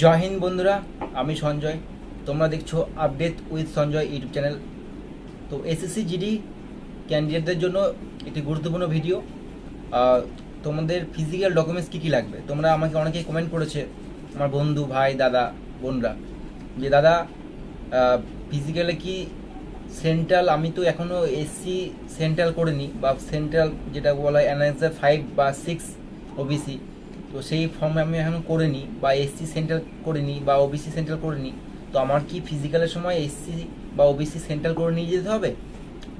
জয় হিন্দ বন্ধুরা, আমি সঞ্জয়। তোমরা দেখছ update with Sanjay YouTube channel তো এসএসসি জিডি ক্যান্ডিডেটদের জন্য একটি গুরুত্বপূর্ণ ভিডিও তোমাদের ফিজিক্যাল ডকুমেন্টস কী কী লাগবে? তোমরা আমাকে অনেকেই কমেন্ট করেছে, আমার বন্ধু, ভাই, দাদা, বোনরা। যে দাদা ফিজিক্যালে কি সেন্ট্রাল আমি তো এখনও এসসি সেন্ট্রাল করিনি, বা সেন্ট্রাল যেটা বলা হয় এনএসএ ফাইভ বা সিক্স ওবিসি তো সেই ফর্ম আমি এখন করে নিই বা এসসি সেন্ট্রাল নিই বা ওবিসি সেন্ট্রাল নিই তো আমার কি ফিজিক্যালের সময় এসসি বা ওবিসি সেন্ট্রাল করে নিয়ে যেতে হবে?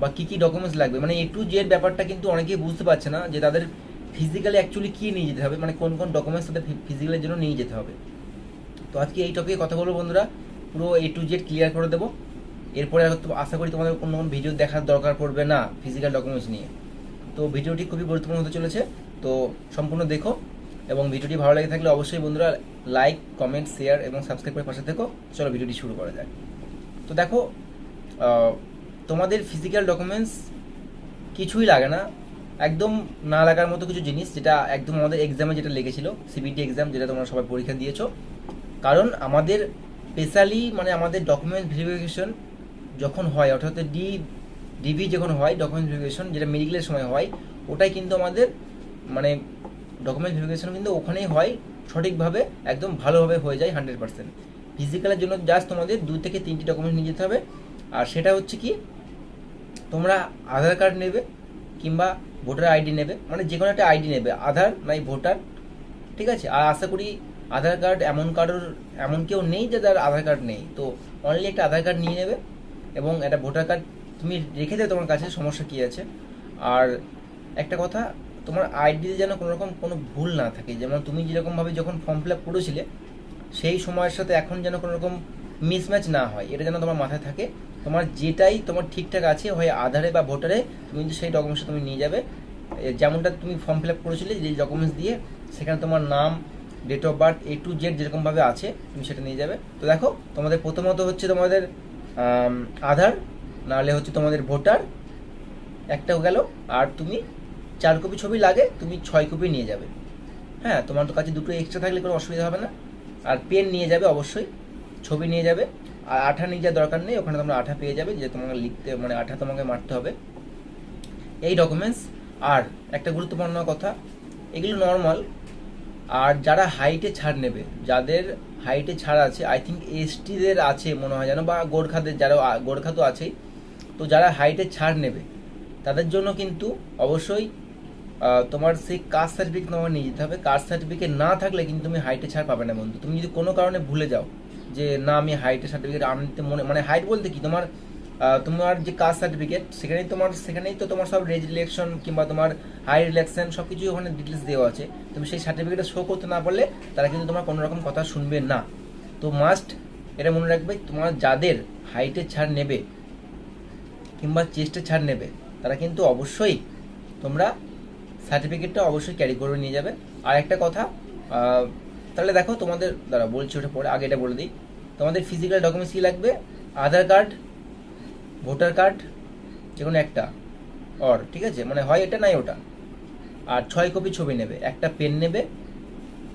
বা কি কি ডকুমেন্টস লাগবে? মানে এ টু জেড ব্যাপারটা কিন্তু অনেকেই বুঝতে পারছে না যে তাদের ফিজিক্যালি অ্যাকচুয়ালি কী নিয়ে যেতে হবে? মানে কোন কোন ডকুমেন্টস তাদের ফিজিক্যালের জন্য নিয়ে যেতে হবে? তো আজকে এই টপিকে কথা বলব বন্ধুরা, পুরো এ টু জেড ক্লিয়ার করে দেবো। এরপরে আশা করি তোমাদের কোনো কোনো ভিডিও দেখার দরকার পড়বে না ফিজিক্যাল ডকুমেন্টস নিয়ে। তো ভিডিওটি খুবই গুরুত্বপূর্ণ হতে চলেছে, তো সম্পূর্ণ দেখো। এবং ভিডিওটি ভালো লেগে থাকলে অবশ্যই বন্ধুরা লাইক কমেন্ট শেয়ার এবং সাবস্ক্রাইব করে পাশে থেকো। চলো ভিডিওটি শুরু করা যাক। তো দেখো তোমাদের ফিজিক্যাল ডকুমেন্টস কিছুই লাগে না। একদম না লাগার মতো কিছু জিনিস যেটা একদম আমাদের এক্সামে যেটা লেগেছিল সিবিটি এক্সাম যেটা তোমরা সবাই পরীক্ষা দিয়েছ। কারণ আমাদের স্পেশালি মানে আমাদের ডকুমেন্ট ভেরিফিকেশন যখন হয়, অর্থাৎ ডি ডিভি যখন হয় ডকুমেন্ট ভেরিফিকেশন যেটা মেডিকেলের সময় হয়, ওটাই কিন্তু আমাদের মানে ডকুমেন্ট ভেরিফিকেশন কিন্তু ওখানেই হয়, সঠিকভাবে একদম ভালোভাবে হয়ে যায় হান্ড্রেড পার্সেন্ট ফিজিক্যালের জন্য জাস্ট তোমাদের দু থেকে তিনটি ডকুমেন্ট নিয়ে যেতে হবে। আর সেটা হচ্ছে কি, তোমরা আধার কার্ড নেবে কিংবা ভোটার আইডি নেবে মানে যে কোনো একটা আইডি নেবে, আধার নাই ভোটার ঠিক আছে? আর আশা করি আধার কার্ড এমন কারোর, এমন কেউ নেই যে তার আধার কার্ড নেই। তো অনলি একটা আধার কার্ড নিয়ে নেবে এবং একটা ভোটার কার্ড তুমি রেখে দেবে তোমার কাছে, সমস্যা কী আছে? আর একটা কথা তোমার আইডিতে যেন কোনো রকম কোনো ভুল না থাকে। যেমন তুমি যেরকমভাবে যখন ফর্ম ফিল আপ করেছিলে, সেই সময়ের সাথে এখন যেন কোনো রকম মিসম্যাচ না হয়। এটা যেন তোমার মাথায় থাকে। তোমার যেটাই তোমার ঠিকঠাক আছে হয় আধারে বা ভোটারে, তুমি কিন্তু সেই ডকুমেন্টসটা তুমি নিয়ে যাবে। যেমনটা তুমি ফর্ম ফিল আপ করেছিলে, যে ডকুমেন্টস দিয়ে সেখানে তোমার নাম date of birth A to Z যেরকমভাবে আছে, তুমি সেটা নিয়ে যাবে। তো দেখো, তোমাদের প্রথমত হচ্ছে তোমাদের আধার, নাহলে হচ্ছে তোমাদের ভোটার, একটা গেল। আর তুমি চার কপি ছবি লাগে, তুমি ছয় কপি নিয়ে যাবে। হ্যাঁ তোমার তো কাছে দুটো এক্সট্রা থাকলে কোনো অসুবিধা হবে না। আর পেন নিয়ে যাবে অবশ্যই, ছবি নিয়ে যাবে। আর আঠা নিয়ে যাওয়ার দরকার নেই, ওখানে তোমরা আঠা পেয়ে যাবে, যে তোমাকে লিখতে মানে আঠা তোমাকে মারতে হবে। এই ডকুমেন্টস আর একটা গুরুত্বপূর্ণ কথা, এগুলো নর্মাল আর যারা হাইটে ছাড় নেবে, যাদের হাইটে ছাড় আছে আই থিঙ্ক এসটিদের আছে, মনে হয় যেন, বা গোর্খাদের যারা, গোর্খা তো আছেই, তো যারা হাইটে ছাড় নেবে, তাদের জন্য কিন্তু অবশ্যই তোমার সেই কাস্ট সার্টিফিকেট তোমার নিয়ে যেতে হবে? কাস্ট সার্টিফিকেট না থাকলে কিন্তু তুমি হাইটে ছাড় পাবে না বন্ধু। তুমি যদি কোনো কারণে ভুলে যাও যে না, আমি হাইটের সার্টিফিকেট আনতে মনে মানে হাইট বলতে কি? তোমার তোমার যে কাস্ট সার্টিফিকেট সেখানেই তোমার সেখানেই তো তোমার সব রেজ রিলেকশন কিংবা তোমার হাই রিলেকশন সব কিছুই ওখানে ডিটেলস দেওয়া আছে। তুমি সেই সার্টিফিকেটটা শো করতে না পারলে তারা কিন্তু তোমার কোনো রকম কথা শুনবে না। তো মাস্ট এটা মনে রাখবে, তোমার যাদের হাইটের ছাড় নেবে কিংবা চেস্টের ছাড় নেবে, তারা কিন্তু অবশ্যই তোমরা সার্টিফিকেটটা অবশ্যই ক্যারি করে নিয়ে যাবে। আর একটা কথা তাহলে দেখো তোমাদের দাঁড়া বলছি ওটা পরে আগে এটা বলে দিই। তোমাদের ফিজিক্যাল ডকুমেন্টস কী লাগবে? আধার কার্ড, ভোটার কার্ড, যে কোনো একটা অর ঠিক আছে? মানে হয় এটা নাই ওটা। আর ছয় কপি ছবি নেবে, একটা পেন নেবে,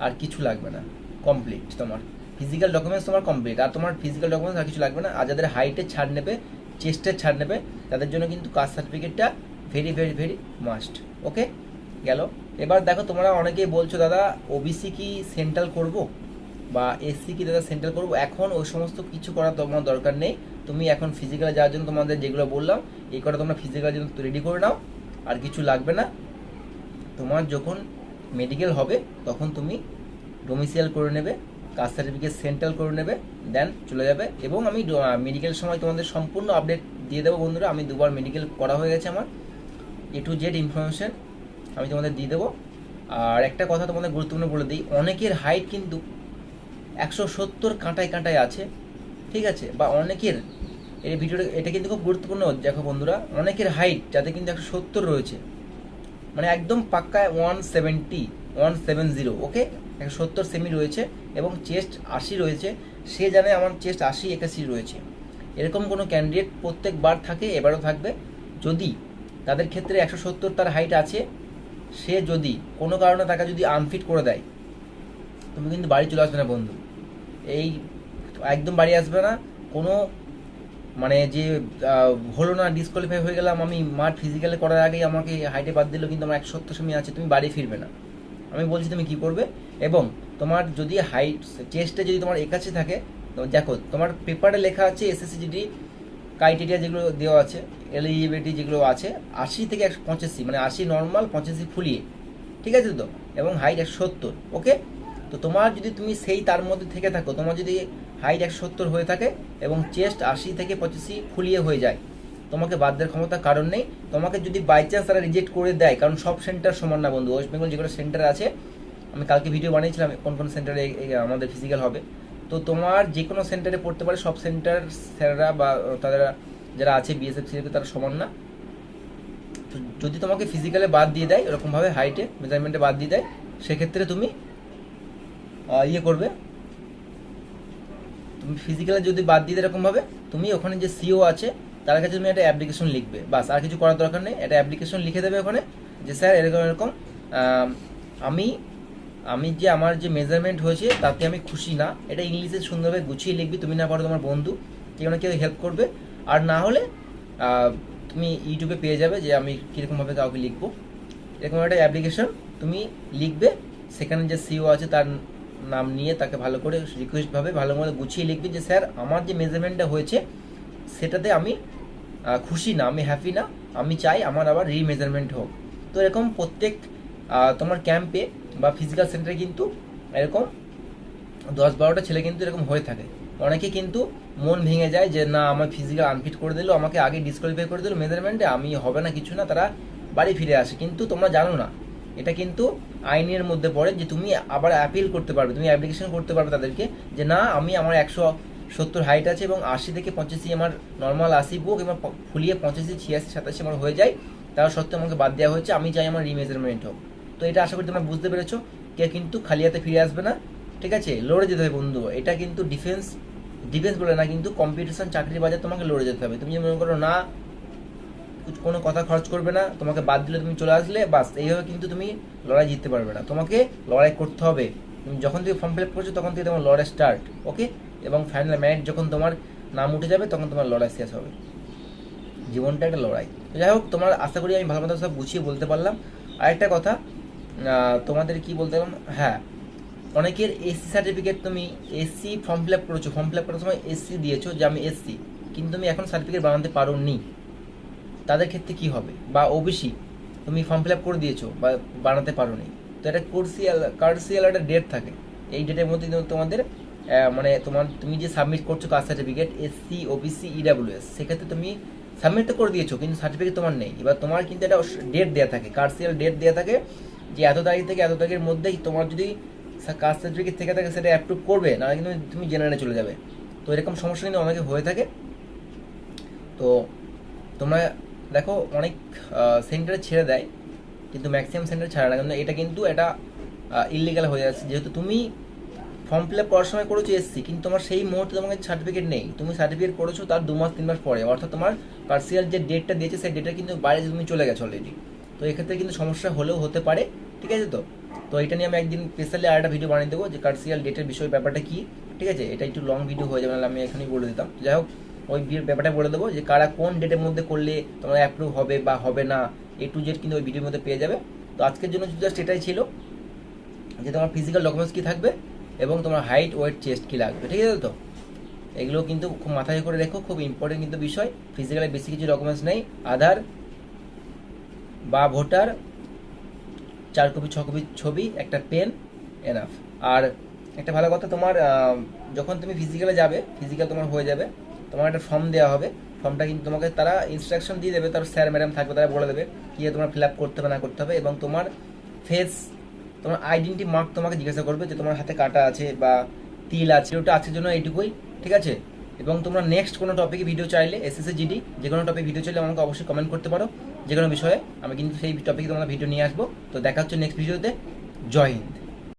আর কিছু লাগবে না কমপ্লিট তোমার। ফিজিক্যাল ডকুমেন্টস তোমার কমপ্লিট আর তোমার ফিজিক্যাল ডকুমেন্টস আর কিছু লাগবে না। আর যাদের হাইটের ছাড় নেবে চেস্টের ছাড় নেবে, তাদের জন্য কিন্তু কাস্ট সার্টিফিকেটটা very very very must okay গেল। এবার দেখো, তোমরা অনেকেই বলছো, দাদা ওবিসি কি সেন্ট্রাল করব? বা এসসি কি দাদা সেন্ট্রাল করব? এখন ওই সমস্ত কিছু করার তোমার দরকার নেই। তুমি এখন ফিজিক্যাল যাওয়ার জন্য তোমাদের যেগুলো বললাম, এই কটা তোমরা ফিজিক্যাল জন্য রেডি করে নাও, আর কিছু লাগবে না। তোমার যখন মেডিকেল হবে, তখন তুমি ডোমিসিয়াল করে নেবে, কাস্ট সার্টিফিকেট সেন্ট্রাল করে নেবে দেন চলে যাবে। এবং আমি মেডিকেল সময় তোমাদের সম্পূর্ণ আপডেট দিয়ে দেবো বন্ধুরা। আমি দুবার মেডিকেল করা হয়ে গেছে আমার। এ টু জেড ইনফরমেশন আমি তোমাদের দিয়ে দেবো। আর একটা কথা তোমাদের গুরুত্বপূর্ণ বলে দিই, অনেকের হাইট কিন্তু একশো সত্তর কাঁটায় কাঁটায় আছে, ঠিক আছে? বা অনেকের, এই ভিডিওটা এটা কিন্তু খুব গুরুত্বপূর্ণ, দেখো বন্ধুরা, অনেকের হাইট যাতে কিন্তু একশো সত্তর রয়েছে মানে একদম পাক্কায় one seventy one seven zero okay একশো সত্তর সেমি রয়েছে এবং চেস্ট আশি রয়েছে, সে জানে আমার চেস্ট আশি, একাশি রয়েছে। এরকম কোনো ক্যান্ডিডেট প্রত্যেকবার থাকে, এবারও থাকবে। যদি তাদের ক্ষেত্রে একশো সত্তর তার হাইট আছে সে যদি কোনো কারণে তাকে যদি আনফিট করে দেয়, তুমি কিন্তু বাড়ি চলে আসবে না বন্ধু। এই একদম বাড়ি আসবে না। কোনো মানে যে হলো না ডিসকোয়ালিফাই হয়ে গেলাম আমি মাঠ ফিজিক্যালে করার আগেই আমাকে হাইটে বাদ দিল, কিন্তু আমার একশো সত্তর সময় আছে, তুমি বাড়ি ফিরবে না। আমি বলছি, তুমি কি করবে? এবং তোমার যদি হাইট চেস্টে যদি তোমার একাছে থাকে, দেখো, তোমার পেপারে লেখা আছে এসএসসিজিডি ক্রাইটেরিয়া যেগুলো দেওয়া আছে এলিজিবিলিটি যেগুলো আছে, আশি থেকে একশো পঁচাশি মানে আশি নর্মাল পঁচাশি ফুলিয়ে, ঠিক আছে তো? এবং হাইট একশো সত্তর ওকে তো তোমার যদি তুমি সেই তার মধ্যে থেকে থাকো, তোমার যদি হাইট একশো সত্তর হয়ে থাকে এবং চেস্ট আশি থেকে পঁচাশি ফুলিয়ে হয়ে যায়, তোমাকে বাদ দেওয়ার ক্ষমতা কারণ নেই। তোমাকে যদি বাই চান্স তারা রিজেক্ট করে দেয়, কারণ সব সেন্টার সমান না বন্ধু ওয়েস্ট বেঙ্গল যেগুলো সেন্টার আছে। আমি কালকে ভিডিও বানিয়েছিলাম, কোন কোন সেন্টারে আমাদের ফিজিক্যাল হবে। তো তোমার যে কোনো সেন্টারে পড়তে পারে সব সেন্টার স্যাররা বা তারা যারা আছে বিএসএফ সিএফ তারা সমান না। তো যদি তোমাকে ফিজিক্যালে বাদ দিয়ে দেয় এরকমভাবে হাইটে মেজারমেন্টে বাদ দিয়ে দেয় সেক্ষেত্রে তুমি ইয়ে করবে। তুমি ফিজিক্যালে যদি বাদ দিয়ে দেয় এরকমভাবে তুমি ওখানে যে সিও আছে তার কাছে তুমি একটা অ্যাপ্লিকেশন লিখবে। বাস আর কিছু করার দরকার নেই। একটা অ্যাপ্লিকেশন লিখে দেবে ওখানে যে স্যার এরকম এরকম আম, আমি যে আমার যে মেজারমেন্ট হয়েছে, তাতে আমি খুশি না। এটা ইংলিশে সুন্দরভাবে গুছিয়ে লিখবি, তুমি না পারো তোমার বন্ধু। কেউ না কেউ হেল্প করবে। আর না হলে তুমি ইউটিউবে পেয়ে যাবে যে আমি কীরকমভাবে কাউকে লিখব। এরকম একটা অ্যাপ্লিকেশন তুমি লিখবে, সেখানে যে সিও আছে তার নাম নিয়ে তাকে ভালো করে রিকোয়েস্টভাবে ভালো করে গুছিয়ে লিখবে যে, স্যার, আমার যে মেজারমেন্টটা হয়েছে, সেটাতে আমি খুশি না, আমি হ্যাপি না। আমি চাই আমার আবার রিমেজারমেন্ট হোক। তো এরকম প্রত্যেক তোমার ক্যাম্পে বা ফিজিক্যাল সেন্টারে কিন্তু এরকম দশ বারোটা ছেলে কিন্তু এরকম হয়ে থাকে। অনেকে কিন্তু মন ভেঙে যায় যে, না, আমার ফিজিক্যাল আনফিট করে দিল, আমাকে আগে ডিসকোয়ালিফাই করে দিল মেজারমেন্টে আমি হবে না কিছু না, তারা বাড়ি ফিরে আসে। কিন্তু তোমরা জানো না, এটা কিন্তু আইনের মধ্যে পড়ে যে তুমি আবার অ্যাপিল করতে পারবে, তুমি অ্যাপ্লিকেশন করতে পারবে তাদেরকে যে, না, আমি আমার একশো সত্তর হাইট আছে এবং আশি থেকে পঁচাশি আমার নর্মাল আশি বুক এবং ফুলিয়ে পঁচাশি, ছিয়াশি, সাতাশি আমার হয়ে যায়। তার সত্ত্বেও আমাকে বাদ দেওয়া হয়েছে, আমি চাই আমার রিমেজারমেন্ট হোক। তো এটা আশা করি তোমরা বুঝতে পেরেছ। কেউ কিন্তু খালি হাতে ফিরে আসবে না, ঠিক আছে? লড়ে যেতে হবে বন্ধু, এটা কিন্তু ডিফেন্স ডিফেন্স বলে না, কিন্তু কম্পিটিশন চাকরির বাজার তোমাকে লড়ে যেতে হবে। তুমি মনে করো না কোনো কথা খরচ করবে না, তোমাকে বাদ দিলে তুমি চলে আসলে, বাস, এইভাবে কিন্তু তুমি লড়াই জিততে পারবে না। তোমাকে লড়াই করতে হবে। তুমি যখন তুমি ফর্ম ফিল আপ করছ, তখন থেকে তোমার লড়াই স্টার্ট ওকে এবং ফাইনাল ম্যাচ যখন তোমার নাম উঠে যাবে, তখন তোমার লড়াই শেষ হবে। জীবনটা একটা লড়াই। যাই হোক, তোমার আশা করি আমি ভালো মতো সব গুছিয়ে বলতে পারলাম। আরেকটা কথা তোমাদের কি বলতে পারলাম হ্যাঁ অনেকের এসসি সার্টিফিকেট তুমি এসসি ফর্ম ফিল আপ করেছ ফর্ম ফিল আপ করার সময় এসসি দিয়েছ যে আমি এসসি কিন্তু তুমি এখন সার্টিফিকেট বানাতে পারো নি তাদের ক্ষেত্রে কি হবে? বা ওবিসি তুমি ফর্ম ফিল আপ করে দিয়েছ বা বানাতে পারো নি তো এটা কোর্সিয়াল কার্সিয়াল একটা ডেট থাকে। এই ডেটের মধ্যে তোমাদের মানে তোমার, তুমি যে সাবমিট করছ caste certificate SC OBC EWS সেক্ষেত্রে তুমি সাবমিট তো করে দিয়েছ, কিন্তু সার্টিফিকেট তোমার নেই। এবার তোমার কিন্তু একটা ডেট দেওয়া থাকে কার্সিয়াল ডেট দেওয়া থাকে। যে এত তারিখ থেকে এত তারিখের মধ্যেই তোমার যদি কাস্ট সার্টিফিকেট থেকে থাকে সেটা অ্যাপ্রুভ করবে না কিন্তু তুমি জেনারেলে চলে যাবে। তো এরকম সমস্যা কিন্তু অনেকে হয়ে থাকে। তো তোমরা দেখো, অনেক সেন্টারে ছেড়ে দেয়, কিন্তু ম্যাক্সিমাম সেন্টার ছাড়ে না কিন্তু এটা কিন্তু এটা ইলিগাল হয়ে যাচ্ছে। যেহেতু তুমি ফর্ম ফিল আপ করার সময় করেছ এসসি কিন্তু তোমার সেই মুহূর্তে তোমার কাছে সার্টিফিকেট নেই। তুমি সার্টিফিকেট করেছ তার দু মাস, তিন মাস পরে। অর্থাৎ তোমার পার্সিয়াল যে ডেটটা দিয়েছে, সেই ডেটটা কিন্তু বাইরে তুমি চলে গেছো অলরেডি তো এক্ষেত্রে কিন্তু সমস্যা হলেও হতে পারে, ঠিক আছে তো? তো এটা নিয়ে আমি একদিন স্পেশালি আর একটা ভিডিও বানিয়ে দেবো যে কার্সিয়াল ডেটের বিষয় ব্যাপারটা কি, ঠিক আছে? এটা একটু লং ভিডিও হয়ে যাবে, নাহলে আমি এখানেই বলে দিতাম। যাই হোক, ওই ব্যাপারটা বলে দেবো যে কারা কোন ডেটের মধ্যে করলে তোমার অ্যাপ্রুভ হবে বা হবে না এ টু জেড কিন্তু ওই ভিডিওর মধ্যে পেয়ে যাবে। তো আজকের জন্য জাস্ট এটাই ছিল, যে তোমার ফিজিক্যাল ডকুমেন্টস কি থাকবে এবং তোমার হাইট ওয়েট চেস্ট কী লাগবে, ঠিক আছে তো? এগুলো কিন্তু খুব মাথায় করে রেখো, খুব ইম্পর্টেন্ট কিন্তু বিষয়। ফিজিক্যালি বেশি কিছু ডকুমেন্টস নেই, আধার বা ভোটার, চার কপি, ছ কপি ছবি, একটা পেন এনাফ আর একটা ভালো কথা, তোমার যখন তুমি ফিজিক্যালে যাবে ফিজিক্যাল তোমার হয়ে যাবে, তোমার একটা ফর্ম দেওয়া হবে ফর্মটা কিন্তু তোমাকে তারা ইনস্ট্রাকশন দিয়ে দেবে, তার স্যার ম্যাডাম থাকবে, তারা বলে দেবে কি তোমার ফিল আপ করতে হবে, না করতে হবে এবং তোমার ফেস তোমার আইডেন্টি মার্ক তোমাকে জিজ্ঞাসা করবে যে তোমার হাতে কাটা আছে বা তিল আছে, ওটা আজকের জন্য এইটুকুই, ঠিক আছে? এবং তোমরা নেক্সট কোনো টপিকে ভিডিও চাইলে এসএসসি জিডি যে কোনো টপিক ভিডিও চাইলে আমাকে অবশ্যই কমেন্ট করতে পারো। যে কোনো বিষয়ে, আমি কিন্তু সেই টপিকে তোমরা ভিডিও নিয়ে আসব। তো দেখা হচ্ছে নেক্সট ভিডিওতে জয় হিন্দ।